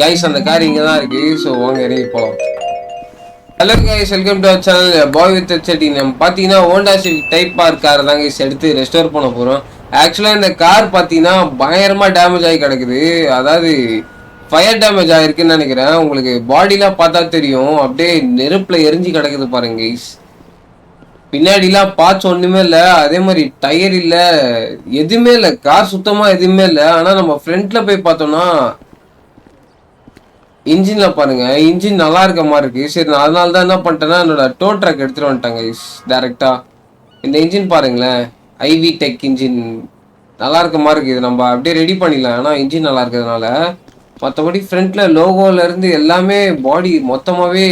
Guys அந்த car இங்கே தான் இருக்கு. ஸோ வாங்க இறங்கி போகலாம் hello guys welcome to our channel பாய் வித் செட்டி நம்ம பார்த்தீங்கன்னா Honda Civic type car car தான் கைஸ் எடுத்து ரெஸ்டோர் பண்ண போகிறோம் ஆக்சுவலாக இந்த கார் பார்த்தீங்கன்னா பயங்கரமாக டேமேஜ் ஆகி கிடக்குது. அதாவது ஃபயர் டேமேஜ் ஆகிருக்குன்னு நினைக்கிறேன். உங்களுக்கு பாடிலாம் பார்த்தா தெரியும். அப்படியே நெருப்பில் எரிஞ்சு கிடக்குது பாருங்க கைஸ் பின்னாடிலாம் பார்ட்ஸ் ஒன்றுமே இல்லை. அதே மாதிரி டயர் இல்லை. எதுவுமே இல்லை. கார் சுத்தமாக எதுவுமே இல்லை. ஆனால் நம்ம ஃப்ரண்ட்டில் போய் பார்த்தோம்னா இன்ஜின்ல பாருங்க இன்ஜின் நல்லா இருக்க மாதிரி இருக்கு சரி நான் அதனால தான் என்ன பண்ணிட்டேன்னா என்னோட டோ ட்ரக் எடுத்துட்டு வந்துட்டேங்க டேரெக்டாக இந்த இன்ஜின் பாருங்களேன். IVTEC engine. நல்லா இருக்க மாதிரி இருக்குது நம்ம அப்படியே ரெடி பண்ணிடலாம். ஆனால் இன்ஜின் நல்லா இருக்கிறதுனால மற்றபடி ஃப்ரண்ட்ல லோகோல இருந்து எல்லாமே பாடி மொத்தமாகவே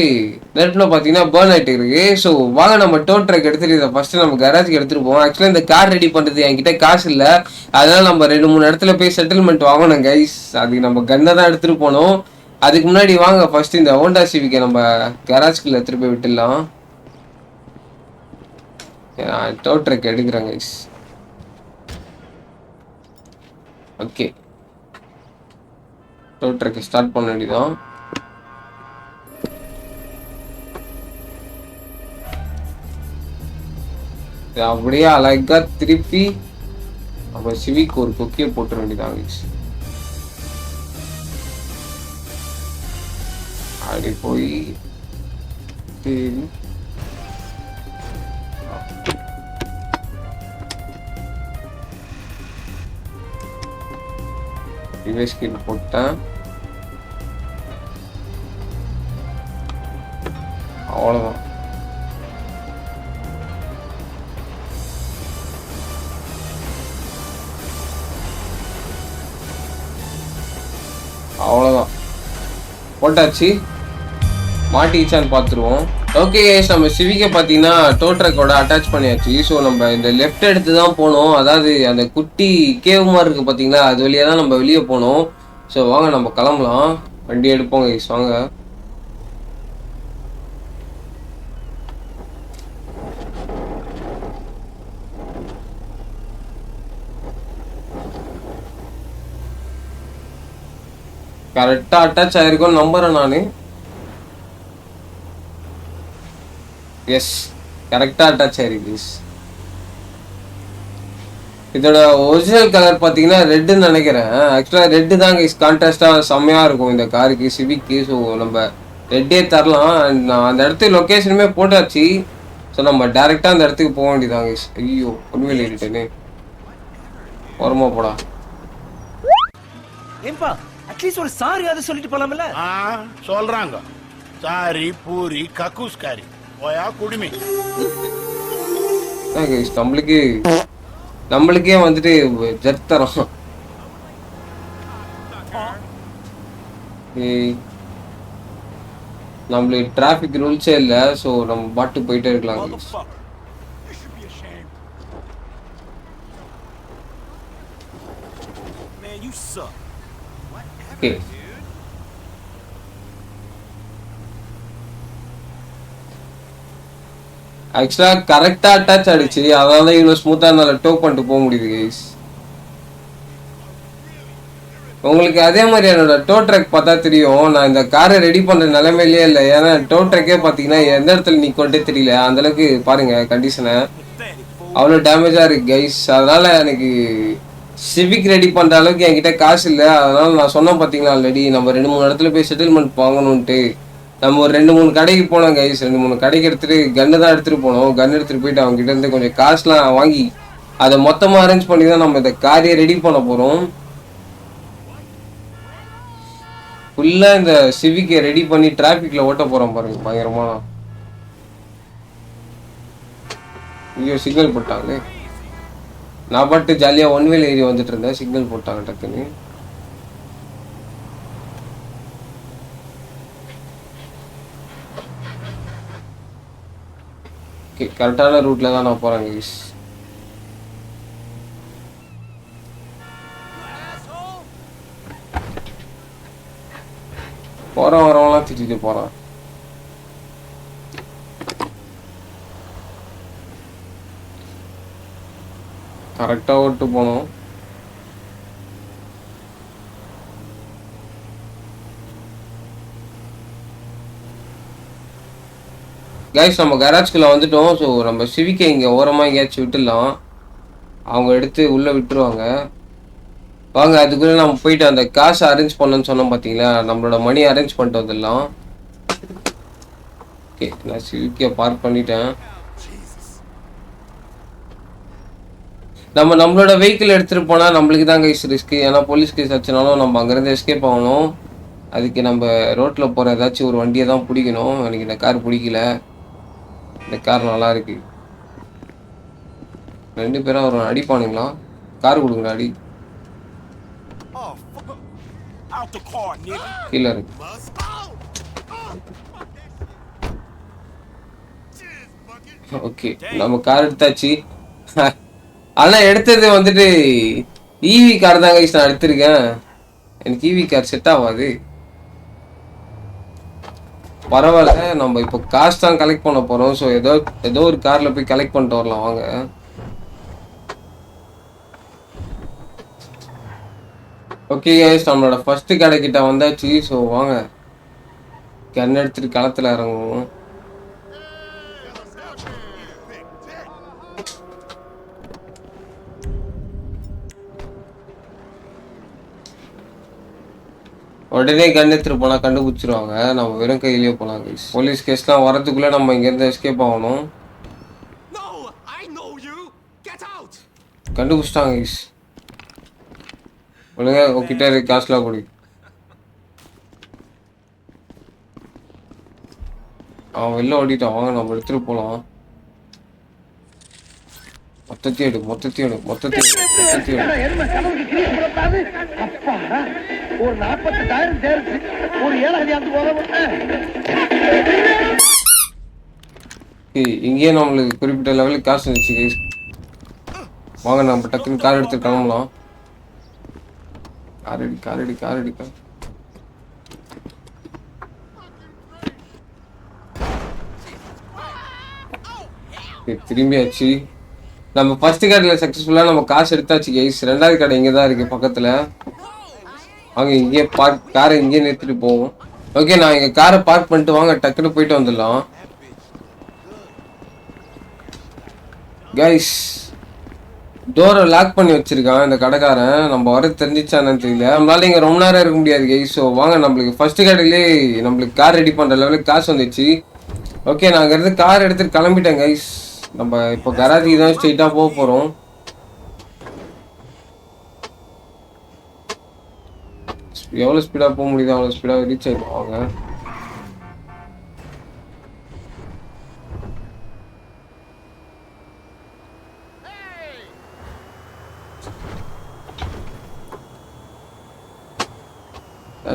நெருப்புல பார்த்தீங்கன்னா பேர்ன் ஆகிட்டு இருக்கு. ஸோ வாங்க நம்ம டோ ட்ரக் எடுத்துட்டு இதை ஃபர்ஸ்ட் நம்ம கராஜுக்கு எடுத்துட்டு போவோம். ஆக்சுவலாக இந்த கார் ரெடி பண்ணுறது என்கிட்ட காசு இல்லை. அதனால நம்ம ரெண்டு மூணு இடத்துல போய் செட்டில்மெண்ட் வாங்கணும் கைஸ் அதுக்கு நம்ம கன்னை தான் எடுத்துட்டு போனோம் அதுக்கு முன்னாடி வாங்க ஃபர்ஸ்ட் இந்த ஹோண்டா சிவிக்கை நம்ம கராஜ்குள்ள எடுத்துட்டு போய் விட்டுடலாம். டோ ட்ரக் எடுக்கிறேன் guys okay tow truck start பண்ண வேண்டியதான் அப்படியே அழகா திருப்பி நம்ம சிவிக்கு ஒரு கொக்கியை போட்டுற வேண்டியதான் அப்படி போய் திரும்பி ரிவைஸ் கீழ் போட்டேன் அவ்வளோதான் அவ்வளோதான் போட்டாச்சு. மாட்டிச்சான்னு பார்த்துருவோம். ஓகே நம்ம சிவிக்கை பார்த்தீங்கன்னா டோ ட்ரக்கோட அட்டாச் பண்ணியாச்சு. ஸோ நம்ம இந்த லெஃப்ட் எடுத்து தான் போனோம். அதாவது அந்த குட்டி கேவ் மாதிரி இருக்குது பார்த்தீங்களா? அது வழியாக தான் நம்ம வெளியே போனோம். ஸோ வாங்க நம்ம கிளம்பலாம். வண்டி எடுப்போம் கைஸ் வாங்க. கரெக்டாக அட்டாச் ஆயிருக்கும் நம்புறேன் நான். எஸ் கரெக்டாக அட்டாச் ஆயிருக்கு இதோட ஒரிஜினல் கலர் பார்த்தீங்கன்னா ரெட்டுன்னு நினைக்கிறேன். ஆக்சுவலாக ரெட்டு தான் கைஸ் கான்ட்ராஸ்டாக செம்மையாக இருக்கும் இந்த காருக்கு சிவிக்கு ஸோ நம்ம ரெட்டே தரலாம். And நான் அந்த இடத்துக்கு லொக்கேஷனுமே போட்டாச்சு. ஸோ நம்ம டேரெக்டாக அந்த இடத்துக்கு போக வேண்டியதான் கைஸ் ஐயோ உண்மையில் ஏறிட்டேனே ஓரமா போடா. ஏன்பா அட்லீஸ்ட் ஒரு சாரி அதை சொல்லிட்டு போலாம்ல? சொல்றாங்க. சாரி பூரி கக்கூஸ்காரி போயா குடுமி? கைஸ் நம்மளுக்கு நம்மளுக்கே வந்துட்டு ஜெட் தரோம் நம்மளுக்கு டிராஃபிக் ரூல்ஸே இல்லை ஸோ நம்ம பாட்டு போயிட்டே இருக்கலாம் guys. ஆக்சுவலாக கரெக்டாக அட்டாச் ஆயிடுச்சு. அதனால தான் இவ்வளோ ஸ்மூத்தாக இருந்தால டோ பண்ணிட்டு போக முடியுது கைஸ் உங்களுக்கு அதே மாதிரி என்னோட டோ ட்ரக் பார்த்தா தெரியும். நான் இந்த காரை ரெடி பண்ணுற நிலைமையிலே இல்லை. ஏன்னா டோ ட்ரக்கே பார்த்தீங்கன்னா எந்த இடத்துல நிற்கொண்டே தெரியல. அந்தளவுக்கு பாருங்கள் பாருங்க கண்டிஷனை அவ்வளோ டேமேஜாக இருக்கு கைஸ் அதனால எனக்கு சிவிக் ரெடி பண்ணுற அளவுக்கு என்கிட்ட காசு இல்லை. அதனால நான் சொன்னேன் பார்த்தீங்களா ஆல்ரெடி நம்ம ரெண்டு மூணு இடத்துல போய் செட்டில்மெண்ட் வாங்கணுன்ட்டு நம்ம ஒரு ரெண்டு மூணு கடைக்கு போனோம் கைஸ் ரெண்டு மூணு கடைக்கு எடுத்துட்டு கன்று தான் எடுத்துட்டு போனோம். கன் எடுத்துட்டு போயிட்டு அவங்க கிட்ட இருந்து கொஞ்சம் காசுலாம் வாங்கி அதை மொத்தமாக அரேஞ்ச் பண்ணி தான் நம்ம இந்த காரியை ரெடி பண்ண போகிறோம் ஃபுல்லாக இந்த சிவிக்கை ரெடி பண்ணி டிராஃபிக்கில் ஓட்ட போகிறோம் பாருங்க பயங்கரமா. ஐயோ சிக்னல் போட்டாங்களே. நான் பாட்டு ஜாலியாக ஒன் வேல ஏறி வந்துட்டு இருந்தேன் சிக்னல் போட்டாங்க டக்குன்னு. ஓகே கரெக்டான ரூட்ல தான் நான் போகிறேன் கைஸ் போகிறோம் வரவங்களாம் திட்டிட்டு போகிறான் கரெக்டாக ஓட்டு போனோம். கைஸ் நம்ம கராஜ்குள்ளே வந்துட்டோம். ஸோ நம்ம சிவிக்கை இங்கே ஓரமாக எங்கேயாச்சும் விட்டுடலாம். அவங்க எடுத்து உள்ளே விட்டுருவாங்க. வாங்க அதுக்குள்ளே நம்ம போயிட்டு அந்த காசை அரேஞ்ச் பண்ணோன்னு சொன்னோம் பார்த்தீங்களா நம்மளோட மணி அரேஞ்ச் பண்ணிட்டு வந்துடலாம். ஓகே நான் சிவிக்கியை பார்க் பண்ணிட்டேன். நம்ம நம்மளோட வெஹிக்கிள் எடுத்துகிட்டு போனால் நம்மளுக்கு தான் கைஸ் ரிஸ்க்கு ஏன்னா போலீஸ் கேஸ் ஆச்சுனாலும் நம்ம அங்கேருந்து எஸ்கேப் ஆகணும். அதுக்கு நம்ம ரோட்டில் போகிற ஏதாச்சும் ஒரு வண்டியை தான் பிடிக்கணும். எனக்கு இந்த கார் பிடிக்கல. இந்த கார் நல்லா இருக்கு. ரெண்டு பேரும் ஒரு அடிப்பானுங்களா கார் கொடுங்க அடி. கீழே இருக்கு ஓகே நம்ம கார் எடுத்தாச்சு. ஆனால் எடுத்தது வந்துட்டு ஈவி கார் தான் கைஸ் நான் எடுத்திருக்கேன். எனக்கு ஈவி கார் செட் ஆகாது. பரவாயில்ல. நம்ம இப்போ காசு தான் கலெக்ட் பண்ண போகிறோம் ஸோ ஏதோ ஏதோ ஒரு காரில் போய் கலெக்ட் பண்ணிட்டு வரலாம். வாங்க. ஓகே கைஸ் நம்மளோட ஃபஸ்ட்டு கடை வந்தாச்சு. ஸோ வாங்க. கண் எடுத்துட்டு களத்தில் இறங்குவோம். உடனே கன் எடுத்துட்டு போனா கண்டுபிடிச்சிருவாங்க. நம்ம வெறும் கையிலேயே போலாம் கைஸ் போலீஸ் கேஸ்லாம் வரதுக்குள்ள நம்ம இங்கேருந்து எஸ்கேப் ஆகணும். கண்டுபிடிச்சிட்டாங்க கைஸ் ஒழுங்கா உங்ககிட்ட இருக்கு காசுலாம் கொடு. அவன் வெளில ஓடிட்டான். வாங்க நம்ம எடுத்துட்டு போலாம். மொத்தத்தையும் எடு மொத்தத்தையும் எடு மொத்தத்தையும் அப்பா ஒரு நாற்பத்தெட்டாயிரம் சேர்த்து ஒரு ஏழாயிரம் அந்த போதும் இங்கேயே நம்மளுக்கு குறிப்பிட்ட லெவலுக்கு காசு இருந்துச்சு வாங்க நம்ம டக்குன்னு கார் எடுத்து கிளம்பலாம். கார் அடி கார் அடி கார் அடி திரும்பியாச்சு. நம்ம ஃபர்ஸ்ட் கார்டில் சக்ஸஸ்ஃபுல்லாக நம்ம காசு எடுத்தாச்சு கைஸ் ரெண்டாவது கடை இங்கே தான் இருக்குது பக்கத்தில். வாங்க இங்கேயே பார்க் காரை இங்கேயே நிறுத்திட்டு போவோம். ஓகே நான் இங்கே காரை பார்க் பண்ணிட்டு வாங்க டக்குன்னு போயிட்டு வந்துடலாம். கைஸ் டோரை லாக் பண்ணி வச்சிருக்கான் இந்த கடைக்காரன். நம்ம வர தெரிஞ்சிச்சானு தெரியல. நம்மளால இங்கே ரொம்ப நேரம் இருக்க முடியாது கைஸ் ஸோ வாங்க நம்மளுக்கு ஃபர்ஸ்ட் கடையிலே நம்மளுக்கு கார் ரெடி பண்ணுற லெவலுக்கு காசு வந்துச்சு. ஓகே நான் அங்கேருந்து கார் எடுத்துகிட்டு கிளம்பிட்டேன் கைஸ் நம்ம இப்போ கராஜிக்கு தான் ஸ்ட்ரெயிட்டாக போக போகிறோம் எவ்வளோ ஸ்பீடாக போக முடியுதோ அவ்வளோ ஸ்பீடாக ரீச் ஆகிடும்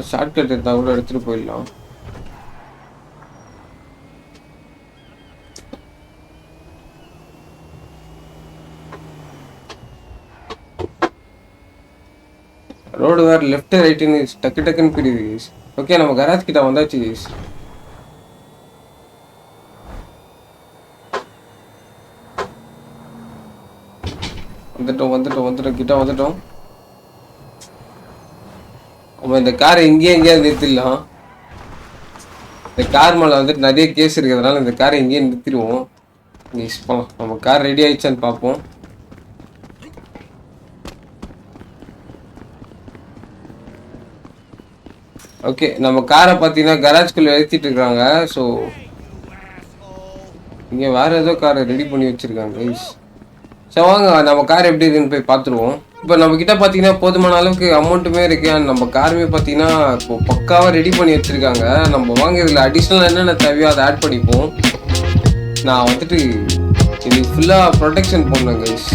ஷார்ட்கட் இருந்தால் கூட எடுத்துகிட்டு போயிடலாம். ரோடு வேறு லெஃப்ட் ரைட்டுன்னு டக்கு டக்குன்னு பிரியுது கைஸ் ஓகே நம்ம கராஜ் கிட்ட வந்தாச்சு கைஸ் வந்துட்டோம் வந்துட்டோம் வந்துட்டோம். கிட்ட வந்துட்டோம். நம்ம இந்த காரை இங்கேயே எங்கேயாவது நிறுத்திடலாம். இந்த கார் மேலே வந்துட்டு நிறைய கேஸ் இருக்கிறதுனால இந்த காரை இங்கேயே நிறுத்திடுவோம். கைஸ் நம்ம கார் ரெடி ஆயிடுச்சான்னு பார்ப்போம். ஓகே நம்ம காரை பார்த்தீங்கன்னா கராஜ்குள்ளே ஏற்றிட்டு இருக்காங்க ஸோ இங்கே வேற ஏதோ காரை ரெடி பண்ணி வச்சிருக்காங்க கைஸ் ஸோ வாங்க நம்ம கார் எப்படி இருக்குன்னு போய் பார்த்துருவோம். இப்போ நம்ம கிட்ட பார்த்தீங்கன்னா போதுமான அளவுக்கு அமௌண்ட்டுமே இருக்கு. அண்ட் நம்ம காருமே பார்த்தீங்கன்னா இப்போ பக்காவாக ரெடி பண்ணி வச்சிருக்காங்க. நம்ம வாங்க இதில் அடிஷ்னல் என்னென்ன தேவையோ அதை ஆட் பண்ணிப்போம். நான் வந்துட்டு இது ஃபுல்லாக ப்ரொடெக்ஷன் பண்ணேன் கைஸ்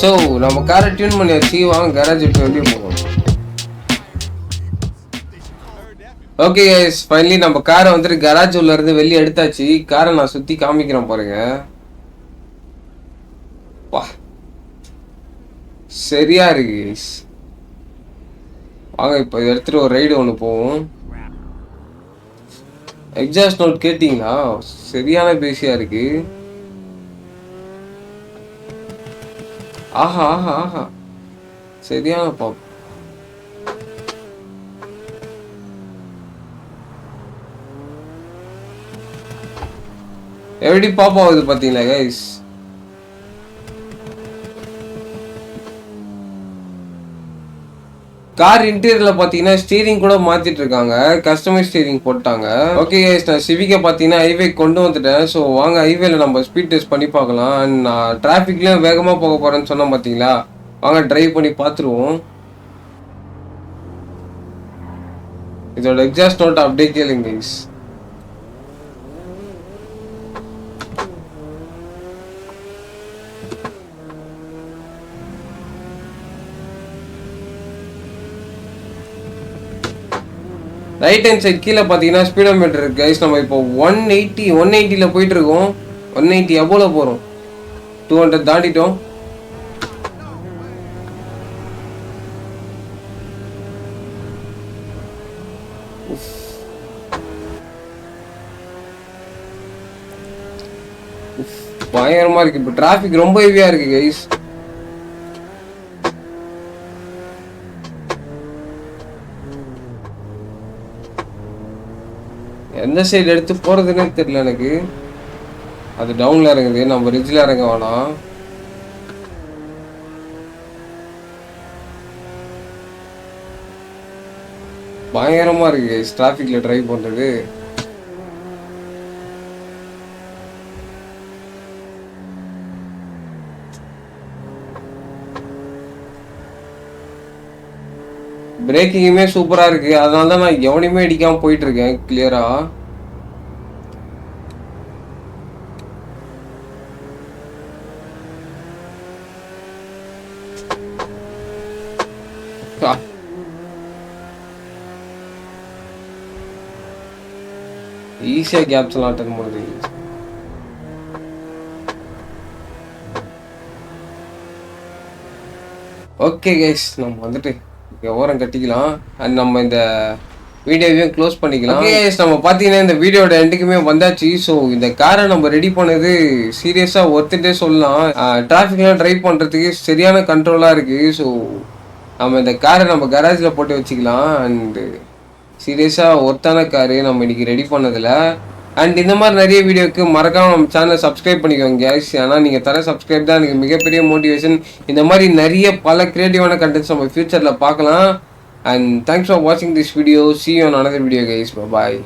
ஸோ நம்ம காரை டியூன் பண்ணியாச்சு. வாங்க கேரேஜ் விட்டு வெளியே போகணும் ஓகே கைஸ் ஃபைனலி நம்ம காரை வந்துட்டு கராஜ் உள்ள இருந்து வெளியே எடுத்தாச்சு. காரை நான் சுற்றி காமிக்கிறேன் பாருங்க. வா. சரியா இருக்கு கைஸ் வாங்க இப்போ எடுத்துட்டு ஒரு ரைடு ஒன்று போவோம். எக்ஸாஸ்ட் நோட் கேட்டிங்களா? சரியான பேசியா இருக்கு. ஆஹா ஆஹா ஆஹா. சரியான பாப். எப்படி பாப் ஆகுது பார்த்தீங்களா கைஸ் கார் இன்டீரியர்ல பாத்தீங்கன்னா ஸ்டீரிங் கூட மாத்திட்டு இருக்காங்க கஸ்டமைஸ் ஸ்டீரிங் போட்டாங்க ஓகே நான் சிவிக்க பாத்தீங்கன்னா ஹைவே கொண்டு வந்துட்டேன். ஸோ வாங்க ஹைவேல நம்ம ஸ்பீட் டெஸ்ட் பண்ணி பார்க்கலாம். அண்ட் நான் டிராஃபிக்லயும் வேகமா போக போறேன்னு சொன்னேன் பாத்தீங்களா? வாங்க டிரைவ் பண்ணி பார்த்துருவோம். இதோட எக்ஸாஸ்ட் நோட் அப்படியே கேளுங்க ரைட் ஹேண்ட் சைட் கீழே பார்த்தீங்கன்னா ஸ்பீடோமீட்டர் இருக்குது கைஸ் நம்ம இப்போ ஒன் எயிட்டி ஒன் எயிட்டியில் போயிட்டுருக்கோம். ஒன் எயிட்டி எவ்வளோ போகிறோம் டூ ஹண்ட்ரட் தாண்டிட்டோம். பயங்கரமாக இருக்குது இப்போ டிராஃபிக் ரொம்ப ஹெவியாக இருக்குது கைஸ் எந்த சைடு எடுத்து போகிறதுனே தெரியல எனக்கு. அது டவுனில் இறங்குது. நம்ம ரிட்ஜில் இறங்க வேணாம். பயங்கரமாக இருக்கு டிராஃபிக்கில் டிரைவ் பண்ணுறது பிரேக்கிங்குமே சூப்பராக இருக்குது அதனால தான் நான் எவனையுமே அடிக்காமல் போயிட்டுருக்கேன் கிளியராக ஈஸியாக கேப்ஸ் எல்லாம் அட்டன் பண்ணுது ஓகே கைஸ் நம்ம வந்துட்டு ஓரம் கட்டிக்கலாம். அண்ட் நம்ம இந்த வீடியோவையும் க்ளோஸ் பண்ணிக்கலாம். ஓகே கைஸ் நம்ம பார்த்தீங்கன்னா இந்த வீடியோட எண்டுக்குமே வந்தாச்சு. ஸோ இந்த காரை நம்ம ரெடி பண்ணது சீரியஸாக ஒருத்தட்டே சொல்லலாம். டிராஃபிக்லாம் ட்ரைவ் பண்ணுறதுக்கு சரியான கண்ட்ரோலாக இருக்குது ஸோ நம்ம இந்த காரை நம்ம கராஜில் போட்டு வச்சுக்கலாம். அண்டு சீரியஸாக ஒர்த்தான காரு நம்ம இன்னைக்கு ரெடி பண்ணதில். அண்ட் இந்த மாதிரி நிறைய வீடியோக்கு மறக்காம நம்ம சேனலை சப்ஸ்கிரைப் பண்ணிக்கோங்க கேஸ் ஆனால் நீங்கள் தர சப்ஸ்கிரைப் தான் எனக்கு மிகப்பெரிய மோட்டிவேஷன் இந்த மாதிரி நிறைய பல க்ரியேட்டிவான கண்டென்ட்ஸ் நம்ம ஃப்யூச்சரில் பார்க்கலாம். அண்ட் தேங்க்ஸ் ஃபார் வாட்சிங் this video see on another video guys bye